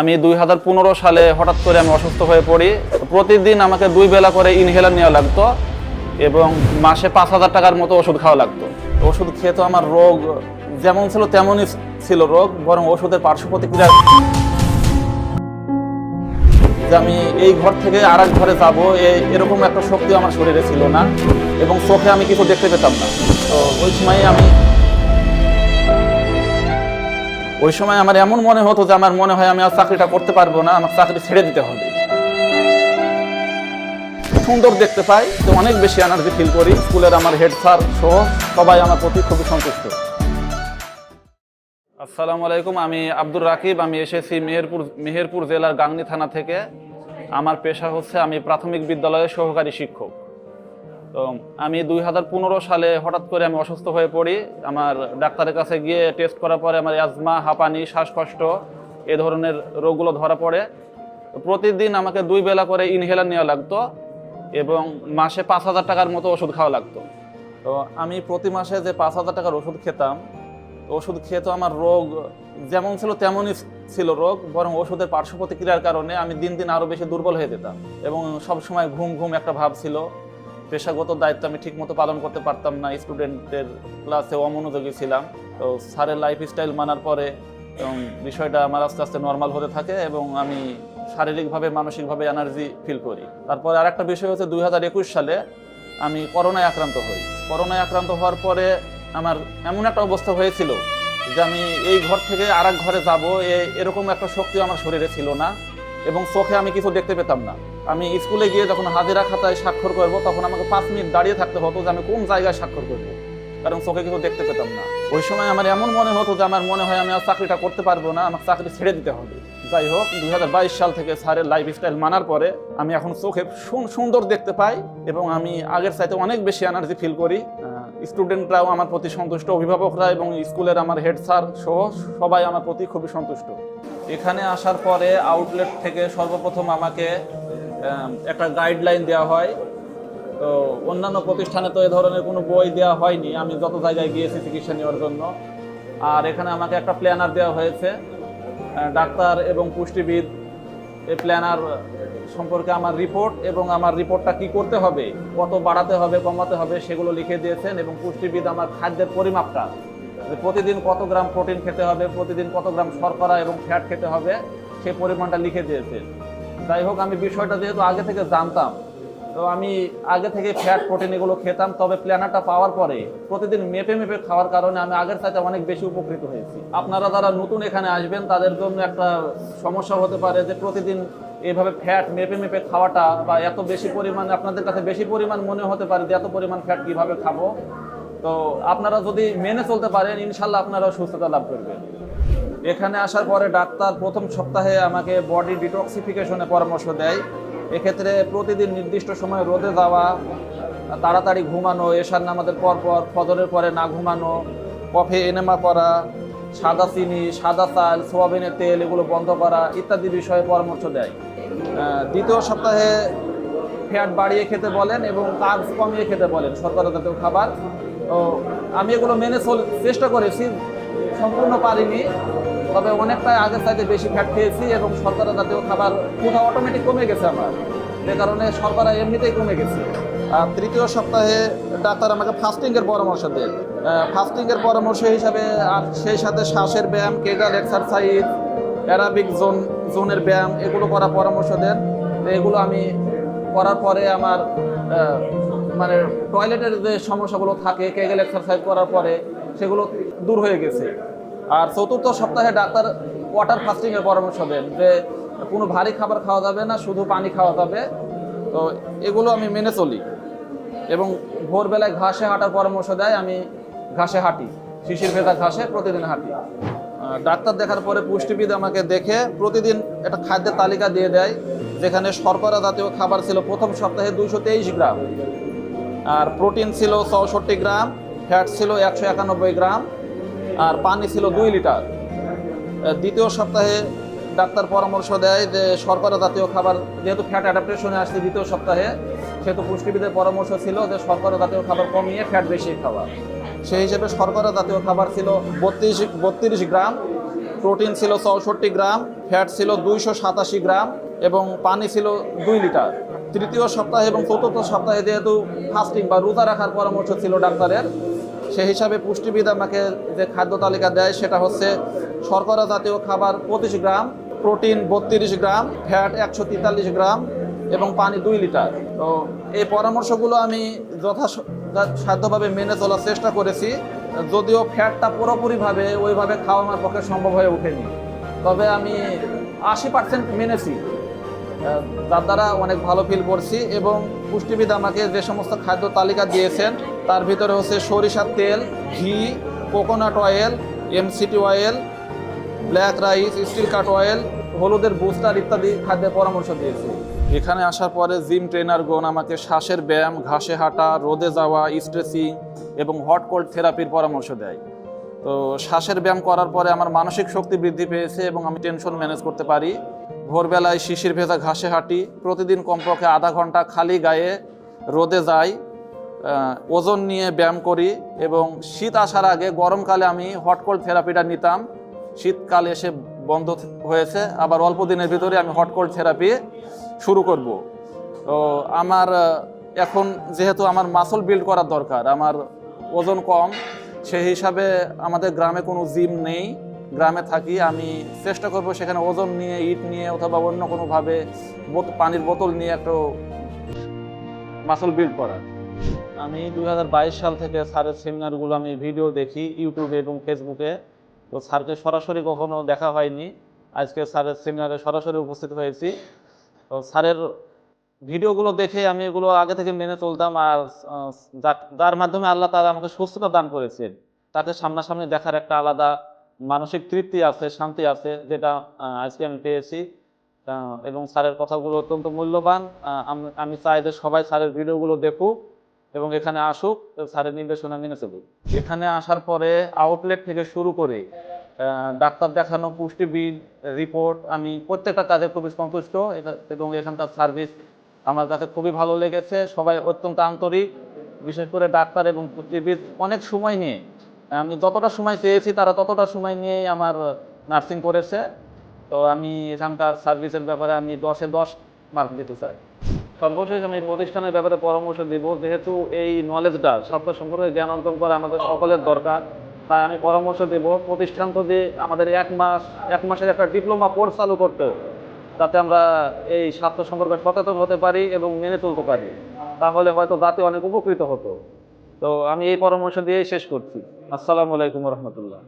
আমি দুই হাজার পনেরো সালে হঠাৎ করে আমি অসুস্থ হয়ে পড়ি। প্রতিদিন আমাকে দুই বেলা করে ইনহেলার নেওয়া লাগতো এবং মাসে পাঁচ হাজার টাকার মতো ওষুধ খাওয়া লাগতো। ওষুধ খেয়ে তো আমার রোগ যেমন ছিল তেমনই ছিল রোগ, বরং ওষুধের পার্শ্ব প্রতিক্রিয়া যে আমি এই ঘর থেকে আর এক ঘরে যাব এরকম একটা শক্তি আমার শরীরে ছিল না এবং চোখে আমি কিছু দেখতে পেতাম না। তো ওই সময় আমি ওই সময় আমার এমন মনে হতো যে আমার মনে হয় আমি আর চাকরিটা করতে পারব না, আমার চাকরি ছেড়ে দিতে হবে। সুন্দর দেখতে পাই, তো অনেক বেশি এনার্জি ফিল করি। স্কুলের আমার হেড স্যার সহ সবাই আমার প্রতি খুবই সন্তুষ্ট। আসসালামু আলাইকুম, আমি আব্দুর রাকিব, আমি এসেছি মেহেরপুর মেহেরপুর জেলার গাংনী থানা থেকে। আমার পেশা হচ্ছে আমি প্রাথমিক বিদ্যালয়ের সহকারী শিক্ষক। তো আমি দুই হাজার পনেরো সালে হঠাৎ করে আমি অসুস্থ হয়ে পড়ি। আমার ডাক্তারের কাছে গিয়ে টেস্ট করার পরে আমার অ্যাজমা হাঁপানি, শ্বাসকষ্ট এ ধরনের রোগগুলো ধরা পড়ে। প্রতিদিন আমাকে দুই বেলা করে ইনহেলার নেওয়া লাগতো এবং মাসে পাঁচ হাজার টাকার মতো ওষুধ খাওয়া লাগতো। তো আমি প্রতি মাসে যে পাঁচ হাজার টাকার ওষুধ খেতাম ওষুধ খেয়ে তো আমার রোগ যেমন ছিল তেমনই ছিল রোগ, বরং ওষুধের পার্শ্ব প্রতিক্রিয়ার কারণে আমি দিন দিন আরও বেশি দুর্বল হয়ে যেতাম এবং সব সময় ঘুম ঘুম একটা ভাব ছিল। পেশাগত দায়িত্ব আমি ঠিকমতো পালন করতে পারতাম না স্টুডেন্টদের ক্লাসে অমনোযোগী ছিলাম। তো স্যারের লাইফ স্টাইল মানার পরে এবং বিষয়টা আমার আস্তে আস্তে নর্মাল হতে থাকে এবং আমি শারীরিকভাবে, মানসিকভাবে এনার্জি ফিল করি। তারপরে আর একটা বিষয় হচ্ছে দু হাজার একুশ সালে আমি করোনায় আক্রান্ত হই। করোনায় আক্রান্ত হওয়ার পরে আমার এমন একটা অবস্থা হয়েছিল যে আমি এই ঘর থেকে আর ঘরে যাব এরকম একটা শক্তি আমার শরীরে ছিল না এবং চোখে আমি কিছু দেখতে পেতাম না। আমি স্কুলে গিয়ে যখন হাজিরা খাতায় স্বাক্ষর করব তখন আমাকে পাঁচ মিনিট দাঁড়িয়ে থাকতে হতো যে আমি কোন জায়গায় স্বাক্ষর করব। কারণ চোখে কিছু দেখতে পেতাম না। ওই সময় আমার এমন মনে হতো যে আমার মনে হয় আমি আর চাকরিটা করতে পারব না আমার চাকরি ছেড়ে দিতে হবে। যাই হোক দু হাজার বাইশ সাল থেকে স্যারের লাইফ স্টাইল মানার পরে আমি এখন চোখে সুন- সুন্দর দেখতে পাই এবং আমি আগের চাইতে অনেক বেশি এনার্জি ফিল করি। স্টুডেন্টরাও আমার প্রতি সন্তুষ্ট অভিভাবকরা এবং স্কুলের আমার হেড স্যার সহ সবাই আমার প্রতি খুবই সন্তুষ্ট। এখানে আসার পরে আউটলেট থেকে সর্বপ্রথম আমাকে আম, একটা গাইডলাইন দেওয়া হয়। তো অন্যান্য প্রতিষ্ঠানে তো এ ধরনের কোনো বই দেওয়া হয়নি। আমি যত জায়গায় গিয়েছি চিকিৎসা নেওয়ার জন্য। আর এখানে আমাকে একটা প্ল্যানার দেওয়া হয়েছে। ডাক্তার এবং পুষ্টিবিদ। এই প্ল্যানার সম্পর্কে আমার রিপোর্ট এবং আমার রিপোর্টটা কি করতে হবে, কত বাড়াতে হবে, কমাতে হবে, সেগুলো লিখে দিয়েছেন এবং পুষ্টিবিদ আমার খাদ্যের পরিমাপটা প্রতিদিন কত গ্রাম প্রোটিন খেতে হবে, প্রতিদিন কত গ্রাম শর্করা এবং ফ্যাট খেতে হবে, সেই পরিমাণটা লিখে দিয়েছেন। যাই হোক, আমি বিষয়টা যেহেতু আগে থেকে জানতাম, তো আমি আগে থেকে ফ্যাট প্রোটিন এগুলো খেতাম, তবে প্ল্যানারটা পাওয়ার পরে প্রতিদিন মেপে মেপে খাওয়ার কারণে আমি আগের চাইতে অনেক বেশি উপকৃত হয়েছি। আপনারা যারা নতুন এখানে আসবেন, তাদের জন্য একটা সমস্যা হতে পারে যে প্রতিদিন এইভাবে ফ্যাট মেপে মেপে খাওয়াটা বা এত বেশি পরিমাণ, আপনাদের কাছে বেশি পরিমাণ মনে হতে পারে যে এত পরিমাণ ফ্যাট কীভাবে খাব। তো আপনারা যদি মেনে চলতে পারেন ইনশাল্লাহ আপনারা সুস্থতা লাভ করবেন। এখানে আসার পরে ডাক্তার প্রথম সপ্তাহে আমাকে বডি ডিটক্সিফিকেশনে পরামর্শ দেয়। এক্ষেত্রে প্রতিদিন নির্দিষ্ট সময় রোদে যাওয়া, তাড়াতাড়ি ঘুমানো এশার নামাজের পর পর ফজরের পরে না ঘুমানো, কফি, এনেমা করা সাদা চিনি, সাদা চাল, সোয়াবিনের তেল এগুলো বন্ধ করা ইত্যাদি বিষয়ে পরামর্শ দেয়। দ্বিতীয় সপ্তাহে ফ্যাট বাড়িয়ে খেতে বলেন এবং কার্বস কমিয়ে খেতে বলেন শর্করা জাতীয় খাবার। তো আমি এগুলো মেনে চেষ্টা করেছি, সম্পূর্ণ পারিনি। তবে অনেকটাই আগের চাইতে বেশি ফ্যাট খেয়েছি এবং শর্করা জাতীয় খাবার পুরো অটোমেটিক কমে গেছে আমার। যে কারণে শর্করা এমনিতেই কমে গেছে। আর তৃতীয় সপ্তাহে ডাক্তার আমাকে ফাস্টিংয়ের পরামর্শ দেন। ফাস্টিংয়ের পরামর্শ হিসাবে আর সেই সাথে শ্বাসের ব্যায়াম কেগাল এক্সারসাইজ অ্যারাবিক জোন জোনের ব্যায়াম, এগুলো করার পরামর্শ দেন। এগুলো আমি করার পরে আমার মানে টয়লেটের যে সমস্যাগুলো থাকে কেগেল এক্সারসাইজ করার পরে সেগুলো দূর হয়ে গেছে। আর চতুর্থ সপ্তাহে ডাক্তার ওয়াটার ফাস্টিংয়ের পরামর্শ দেন যে কোনো ভারী খাবার খাওয়া যাবে না, শুধু পানি খাওয়া যাবে। তো এগুলো আমি মেনে চলি। এবং ভোরবেলায় ঘাসে হাঁটার পরামর্শ দেয়, আমি ঘাসে হাঁটি। শিশির ভেজা ঘাসে প্রতিদিন হাঁটি। ডাক্তার দেখার পরে পুষ্টিবিদ আমাকে দেখে প্রতিদিন একটা খাদ্যের তালিকা দিয়ে দেয়, যেখানে শর্করা জাতীয় খাবার ছিল প্রথম সপ্তাহে দুইশো তেইশ গ্রাম। আর প্রোটিন ছিল চৌষট্টি গ্রাম, ফ্যাট ছিল একশো একানব্বই গ্রাম। আর পানি ছিল দুই লিটার। দ্বিতীয় সপ্তাহে ডাক্তার পরামর্শ দেয় যে শর্করা জাতীয় খাবার, যেহেতু ফ্যাট অ্যাডাপ্টেশনে আসছে দ্বিতীয় সপ্তাহে, সেহেতু পুষ্টিবিদের পরামর্শ ছিল যে শর্করা জাতীয় খাবার কমিয়ে ফ্যাট বেশি খাওয়া। সেই হিসেবে শর্করা জাতীয় খাবার ছিল বত্রিশ বত্রিশ গ্রাম প্রোটিন ছিল চৌষট্টি গ্রাম ফ্যাট ছিল দুইশো সাতাশি গ্রাম এবং পানি ছিল দুই লিটার। তৃতীয় সপ্তাহে এবং চতুর্থ সপ্তাহে যেহেতু ফাস্টিং বা রোজা রাখার পরামর্শ ছিল ডাক্তারের সেই হিসাবে পুষ্টিবিদ আমাকে যে খাদ্য তালিকা দেয়, সেটা হচ্ছে শর্করা জাতীয় খাবার পঁচিশ গ্রাম, প্রোটিন বত্রিশ গ্রাম, ফ্যাট একশো তেতাল্লিশ গ্রাম এবং পানি দুই লিটার। তো এই পরামর্শগুলো আমি যথাসাধ্যভাবে মেনে চলার চেষ্টা করেছি, যদিও ফ্যাটটা পুরোপুরিভাবে ওইভাবে খাওয়া আমার পক্ষে সম্ভব হয়ে ওঠেনি। তবে আমি আশি পার্সেন্ট মেনেছি। যার দ্বারা অনেক ভালো ফিল করছি এবং পুষ্টিবিদ আমাকে যে সমস্ত খাদ্য তালিকা দিয়েছেন, তার ভিতরে হচ্ছে সরিষার তেল, ঘি coconut oil MCT oil black rice steel cut oil হলুদের বুস্টার ইত্যাদি খাদ্যের পরামর্শ দিয়েছি। এখানে আসার পরে জিম ট্রেনারগণ আমাকে শ্বাসের ব্যায়াম, ঘাসে হাঁটা, রোদে যাওয়া স্ট্রেচিং এবং হট কোল্ড থেরাপির পরামর্শ দেয়। তো শ্বাসের ব্যায়াম করার পরে আমার মানসিক শক্তি বৃদ্ধি পেয়েছে এবং আমি টেনশন ম্যানেজ করতে পারি। ভোরবেলায় শিশির ভেজা ঘাসে হাঁটি, প্রতিদিন কমপক্ষে আধা ঘণ্টা খালি গায়ে রোদে যাই ওজন নিয়ে ব্যায়াম করি এবং শীত আসার আগে গরমকালে আমি হট কোল্ড থেরাপিটা নিতাম। শীতকালে এসে বন্ধ হয়েছে, আবার অল্প দিনের ভিতরে আমি হট কোল্ড থেরাপি শুরু করব। তো আমার এখন যেহেতু আমার মাসল বিল্ড করার দরকার, আমার ওজন কম, সেই হিসাবে আমাদের গ্রামে কোনো জিম নেই। গ্রামে থাকি, আমি চেষ্টা করব সেখানে ওজন নিয়ে, ইট নিয়ে অথবা অন্য কোনোভাবে পানির বোতল নিয়ে একটু মাসল বিল্ড করার। আমি দু হাজার বাইশ সাল থেকে স্যারের সেমিনারগুলো আমি ভিডিও দেখি ইউটিউবে এবং ফেসবুকে তো স্যারকে সরাসরি কখনো দেখা হয়নি। আজকে স্যারের সেমিনারে সরাসরি উপস্থিত হয়েছি। তো স্যারের ভিডিওগুলো দেখে আমি এগুলো আগে থেকে মেনে চলতাম আর যার মাধ্যমে আল্লাহ তারা আমাকে সুস্থতা দান করেছেন। তাকে সামনাসামনি দেখার একটা আলাদা মানসিক তৃপ্তি আছে, শান্তি আছে, যেটা আজকে আমি পেয়েছি। এবং স্যারের কথাগুলো অত্যন্ত মূল্যবান। আমি- চাই যে সবাই স্যারের ভিডিওগুলো দেখুক এবং এখানে আসুক, স্যারের নির্দেশনা মেনে চলুক। এখানে আসার পরে আউটলেট থেকে শুরু করে ডাক্তার দেখানো, পুষ্টিবিদ রিপোর্ট আমি প্রত্যেকটা কাজে খুবই সন্তুষ্ট। এবং এখানকার সার্ভিস আমার কাছে খুবই ভালো লেগেছে। সবাই অত্যন্ত আন্তরিক। বিশেষ করে ডাক্তার এবং পুষ্টিবিদ অনেক সময় নিয়ে আমি যতটা সময় চেয়েছি, তারা ততটা সময় নিয়েই আমার নার্সিং করেছে। তো আমি এখানকার সার্ভিসের ব্যাপারে আমি দশে দশ মার্ক দিতে চাই। সর্বশেষ আমি প্রতিষ্ঠানের ব্যাপারে পরামর্শ দিব, যেহেতু এই নলেজটা স্বাস্থ্য সম্পর্কে জ্ঞান অর্জন করা আমাদের সকলের দরকার, তাই আমি পরামর্শ দেব প্রতিষ্ঠান যদি আমাদের এক মাস, এক মাসের একটা ডিপ্লোমা কোর্স চালু করতে, যাতে আমরা এই স্বাস্থ্য সম্পর্কে সচেতন হতে পারি এবং মেনে চলতে পারি, তাহলে হয়তো জাতি অনেক উপকৃত হতো। তো আমি এই পরামর্শ দিয়ে শেষ করছি। আসসালামু আলাইকুম রহমতুল্লাহ।